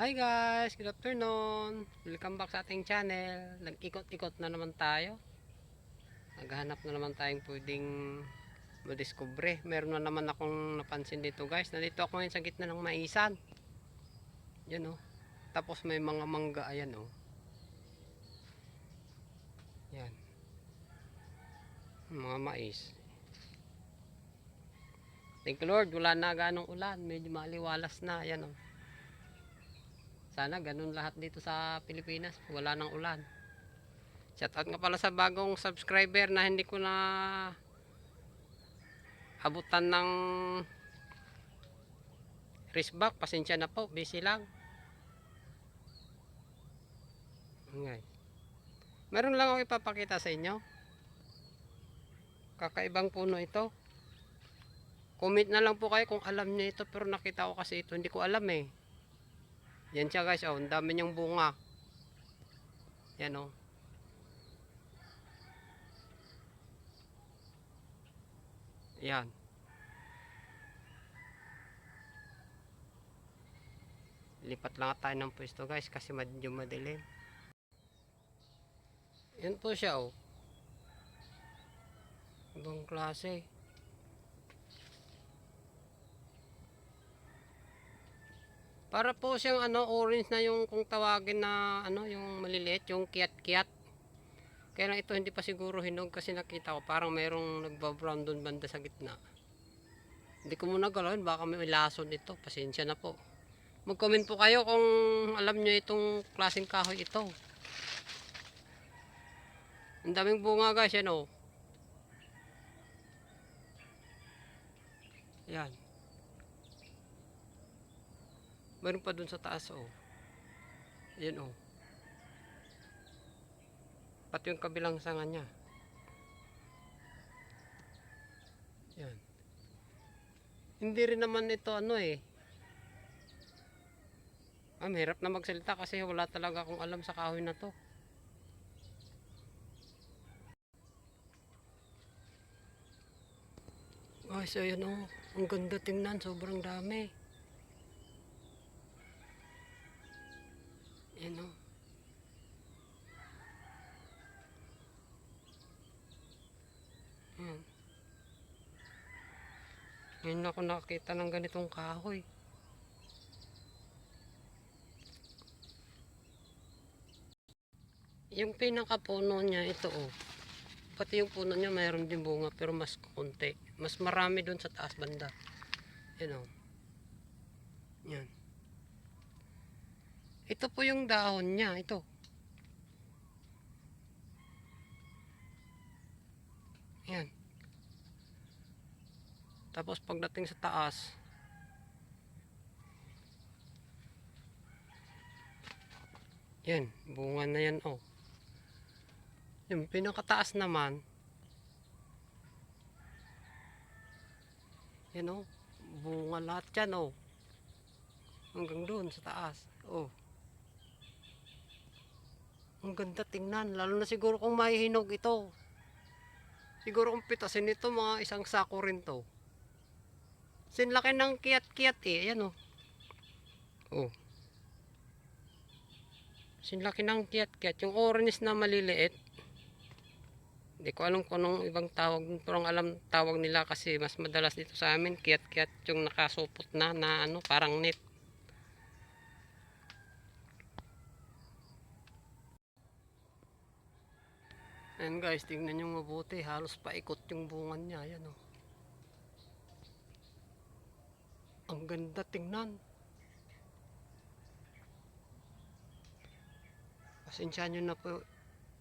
Hi guys, good afternoon. Welcome back sa ating channel. Nag-ikot-ikot na naman tayo. Naghahanap na naman tayong pwedeng madiskubre. Meron na naman akong napansin dito guys. Nandito ako ngayon sa gitna ng maisan. Yan oh. Tapos may mga mangga ayan oh. Yan. Mga mais. Thank you Lord, wala na ganong ulan. Medyo maliwalas na. Yan oh. Sana ganun lahat dito sa Pilipinas. Wala nang ulan. Shoutout nga pala sa bagong subscriber na hindi ko na abutan ng wristback. Pasensya na po. Busy lang. Okay. Meron lang ako ipapakita sa inyo. Kakaibang puno ito. Comment na lang po kayo kung alam niyo ito pero nakita ko kasi ito. Hindi ko alam eh. Yan siya guys, oh, ang dami niyang bunga. Yan oh. Yan. Lipat lang tayo ng pwesto guys kasi medyo madilim. Yan po siya oh. Ibang klase. Para po siyang ano, orange na yung kung tawagin na ano, yung maliliit, yung kiat-kiat. Kaya lang ito hindi pa siguro hinog kasi nakita ko parang mayroong nagbabrown doon banda sa gitna. Hindi ko muna galawin, baka may lason ito. Pasensya na po. Mag-comment po kayo kung alam nyo itong klaseng kahoy ito. Ang daming bunga guys, yan oh. Yan. Meron pa dun sa taas, oh. Yan, oh. Pati yung kabilang sanga niya. Yan. Hindi rin naman ito, ano eh. Ah, mahirap na magsalita kasi wala talaga akong alam sa kahoy na to. Ay, so yan, oh. Ang ganda tingnan, sobrang dami. Yan o. Yan. Ngayon ako nakakita ng ganitong kahoy. Yung pinakapuno niya, ito oh. Pati yung puno niya mayroon din bunga pero mas konti. Mas marami doon sa taas banda. Yan oh. Yan. Ito po yung dahon niya, ito. Yan. Tapos pagdating sa taas, yan, bunga na yan, oh. Yung pinakataas naman, yan, oh. Bunga lahat yan, oh. Hanggang doon sa taas, oh. Ang ganda tingnan. Lalo na siguro kung mahihinog ito. Siguro kung pitasin ito, mga isang sako rin to. Sinlaki ng kiyat-kiyat eh. Ayan oh. Oh. Sinlaki ng kiyat-kiyat. Yung orange na maliliit. Hindi ko alam kung anong ibang tawag. Pero ang alam tawag nila kasi mas madalas dito sa amin. Kiyat-kiyat yung nakasupot na na ano parang net. Ayan guys, tingnan nyo mabuti. Halos paikot yung bungan niya. Ayan o. Ang ganda tingnan. Pasensya nyo na po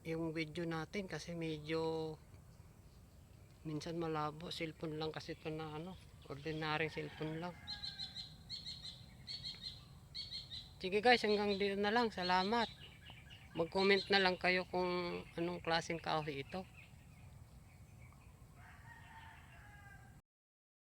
yung video natin kasi medyo minsan malabo. Cellphone lang kasi ito na ano. Ordinaryong cellphone lang. Sige guys, hanggang dito na lang. Salamat. Mag-comment na lang kayo kung anong klaseng kahoy ito.